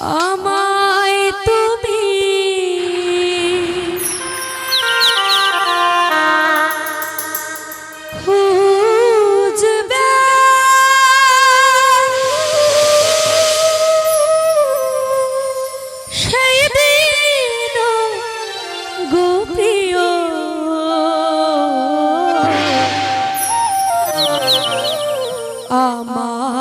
আমায় তুমি খুঁজবে। সেই দিন গোপিও আমায়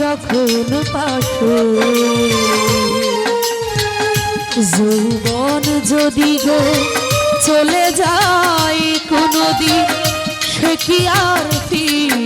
যখন পাশো। যৌবন যদি গো চলে যায় কোনোদিন সে কি আর ফির?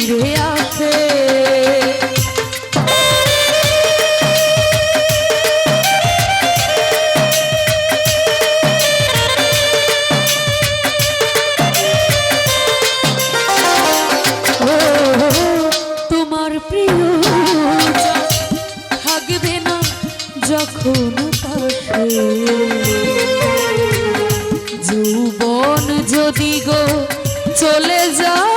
যদি গো চলে যা